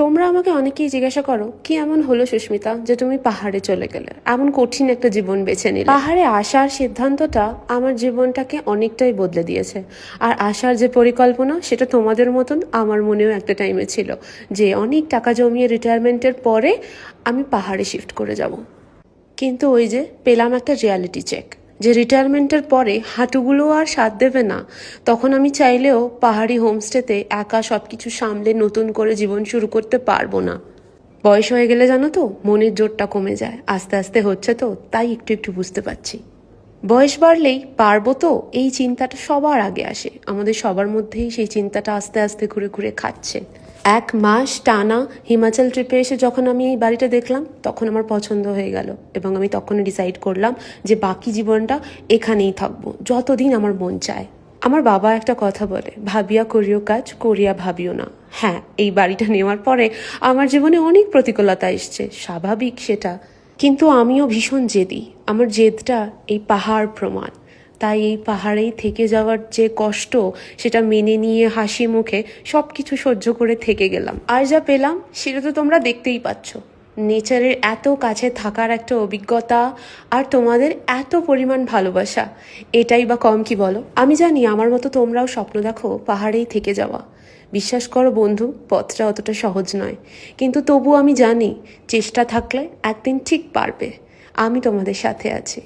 তোমরা আমাকে অনেকেই জিজ্ঞাসা করো, কি এমন হলো সুস্মিতা যে তুমি পাহাড়ে চলে গেলে? এমন কঠিন একটা জীবন বেছে নিলে। পাহাড়ে আসার সিদ্ধান্তটা আমার জীবনটাকে অনেকটাই বদলে দিয়েছে। আর আসার যে পরিকল্পনা, সেটা তোমাদের মতন আমার মনেও একটা টাইমে ছিল যে অনেক টাকা জমিয়ে রিটায়ারমেন্টের পরে আমি পাহাড়ে শিফট করে যাব। কিন্তু ওই যে পেলাম একটা রিয়ালিটি চেক যে রিটায়ারমেন্টের পরে হাঁটুগুলো আর সাথ দেবে না, তখন আমি চাইলেও পাহাড়ি হোমস্টেতে একা সব কিছু সামলে নতুন করে জীবন শুরু করতে পারব না। বয়স হয়ে গেলে জানো তো, মনের জোরটা কমে যায়, আস্তে আস্তে হচ্ছে তো, তাই একটু একটু বুঝতে পারছি। বয়স বাড়লেই পারব তো, এই চিন্তাটা সবার আগে আসে, আমাদের সবার মধ্যেই সেই চিন্তাটা আস্তে আস্তে ঘুরে ঘুরে খাচ্ছে। এক মাস টানা হিমাচল ট্রিপে এসে যখন আমি এই বাড়িটা দেখলাম, তখন আমার পছন্দ হয়ে গেল এবং আমি তখনই ডিসাইড করলাম যে বাকি জীবনটা এখানেই থাকব, যতদিন আমার মন চায়। আমার বাবা একটা কথা বলে, ভাবিয়া করিও কাজ, করিয়া ভাবিও না। হ্যাঁ এই বাড়িটা নেওয়ার পরে আমার জীবনে অনেক প্রতিকূলতা এসছে, স্বাভাবিক সেটা। কিন্তু আমিও ভীষণ জেদি, আমার জেদটা এই পাহাড় প্রমাণ। তাই এই পাহাড়েই থেকে যাওয়ার যে কষ্ট, সেটা মেনে নিয়ে হাসি মুখে সব কিছু সহ্য করে থেকে গেলাম। আর যা পেলাম, সেটা তো তোমরা দেখতেই পাচ্ছ। নেচারের এত কাছে থাকার একটা অভিজ্ঞতা আর তোমাদের এত পরিমাণ ভালোবাসা, এটাই বা কম কি বলো? আমি জানি আমার মতো তোমরাও স্বপ্ন দেখো পাহাড়েই থেকে যাওয়া। বিশ্বাস করো বন্ধু, পথটা অতটা সহজ নয়। কিন্তু তবু আমি জানি, চেষ্টা থাকলে একদিন ঠিক পারবে। আমি তোমাদের সাথে আছি।